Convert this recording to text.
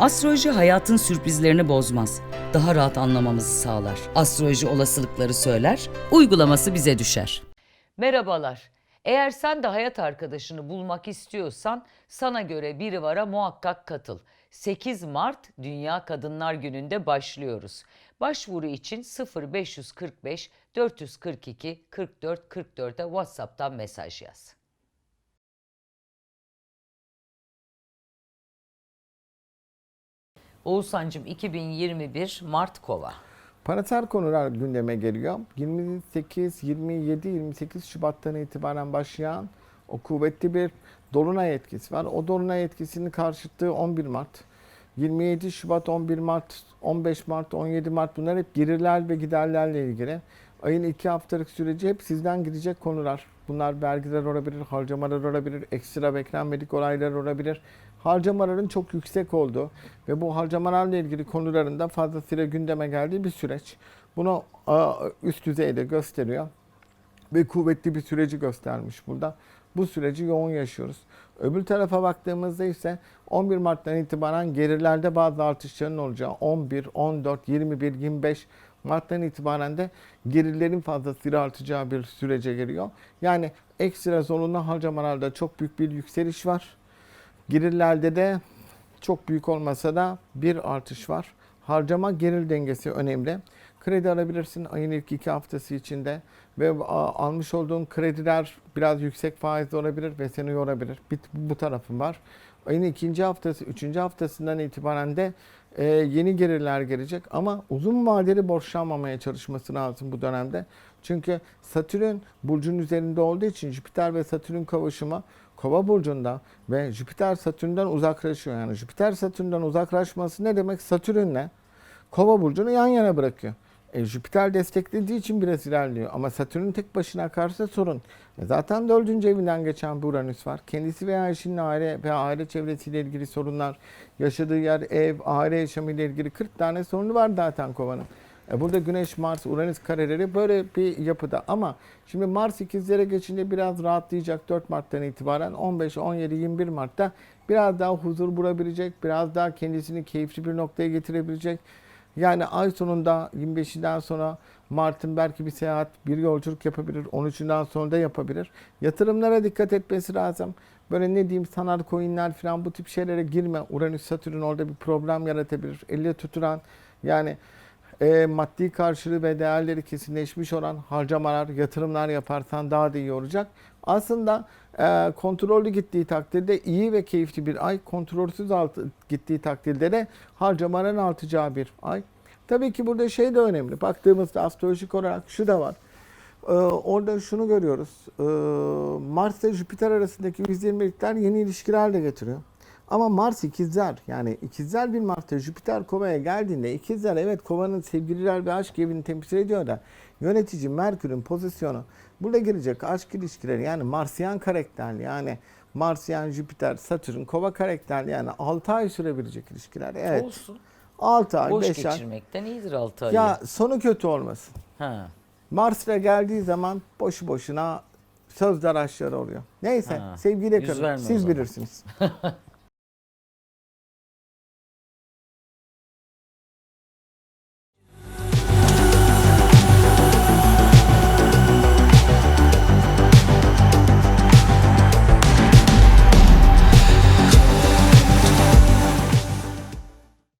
Astroloji hayatın sürprizlerini bozmaz. Daha rahat anlamamızı sağlar. Astroloji olasılıkları söyler, uygulaması bize düşer. Merhabalar. Eğer sen de hayat arkadaşını bulmak istiyorsan sana göre biri vara muhakkak katıl. 8 Mart Dünya Kadınlar Günü'nde başlıyoruz. Başvuru için 0545 442 44 44'e WhatsApp'tan mesaj yaz. Oğuzhan'cığım 2021 Mart Kova. Parasal konular gündeme geliyor. 28, 27, 28 Şubat'tan itibaren başlayan o kuvvetli bir dolunay etkisi var. O dolunay etkisinin karşıtlığı 11 Mart. 27 Şubat, 11 Mart, 15 Mart, 17 Mart bunlar hep gelirler ve giderlerle ilgili. Ayın iki haftalık süreci hep sizden gidecek konular. Bunlar vergiler olabilir, harcamalar olabilir, ekstra beklenmedik olaylar olabilir. Harcamaların çok yüksek olduğu ve bu harcamalarla ilgili konularında fazlasıyla gündeme geldiği bir süreç. Bunu üst düzeyde gösteriyor ve kuvvetli bir süreci göstermiş burada. Bu süreci yoğun yaşıyoruz. Öbür tarafa baktığımızda ise 11 Mart'tan itibaren gerilerde bazı artışların olacağı 11, 14, 21, 25 Mart'tan itibaren de gerilerin fazlasıyla artacağı bir sürece giriyor. Yani ekstra zorunlu harcamalarda çok büyük bir yükseliş var. Gelirlerde de çok büyük olmasa da bir artış var. Harcama geril dengesi önemli. Kredi alabilirsin ayın ilk iki haftası içinde ve almış olduğun krediler biraz yüksek faizli olabilir ve seni yorabilir. Bir, bu tarafım var. Ayın ikinci haftası, üçüncü haftasından itibaren de e, yeni gelirler gelecek ama uzun vadeli borçlanmamaya çalışması lazım bu dönemde. Çünkü Satürn burcun üzerinde olduğu için Jüpiter ve Satürn kavuşumu Kova burcunda ve Jüpiter Satürn'den uzaklaşıyor. Yani Jüpiter Satürn'den uzaklaşması ne demek? Satürn'le Kova burcunu yan yana bırakıyor. E, Jüpiter desteklediği için biraz ilerliyor. Ama Satürn tek başına karşı sorun. E, zaten dördüncü evinden geçen bir Uranüs var. Kendisi veya eşinin aile ve aile çevresiyle ilgili sorunlar, yaşadığı yer, ev, aile yaşamıyla ilgili 40 tane sorunu var zaten Kova'nın. E, Burada Güneş, Mars, Uranüs kareleri böyle bir yapıda ama şimdi Mars ikizlere geçince biraz rahatlayacak 4 Mart'tan itibaren 15, 17, 21 Mart'ta biraz daha huzur bulabilecek, biraz daha kendisini keyifli bir noktaya getirebilecek. Yani ay sonunda 25'inden sonra Mart'ın belki bir seyahat, bir yolculuk yapabilir. 13'ünden sonra da yapabilir. Yatırımlara dikkat etmesi lazım. Böyle ne diyeyim sanal coinler falan bu tip şeylere girme. Uranüs, Satürn orada bir problem yaratabilir. Elle tuturan yani e, maddi karşılığı ve değerleri kesinleşmiş olan harcamalar, yatırımlar yaparsan daha da iyi olacak. Aslında e, kontrollü gittiği takdirde iyi ve keyifli bir ay, kontrolsüz altı, gittiği takdirde de harcamaların artacağı bir ay. Tabii ki burada şey de önemli. Baktığımızda astrolojik olarak şu da var. Ee, orada şunu görüyoruz. Ee, Mars ile Jüpiter arasındaki 120'likler yeni ilişkiler de getiriyor. Ama Mars ikizler yani ikizler bir Mart'ta Jüpiter Kova'ya geldiğinde ikizler evet Kova'nın sevgililer ve aşk evini temsil ediyor da yönetici Merkür'ün pozisyonu burada girecek aşk ilişkileri yani Marsiyan karakterli yani Marsiyan, Jüpiter, Satürn, Kova karakterli yani 6 ay sürebilecek ilişkiler. Evet. Olsun. 6 ay, Boş 5 ay. geçirmekten iyidir 6 ayı. Ya sonu kötü olmasın. Ha. Mars'la geldiği zaman boşu boşuna sözler aşağı oluyor. Neyse Ha, verme o Siz bilirsiniz.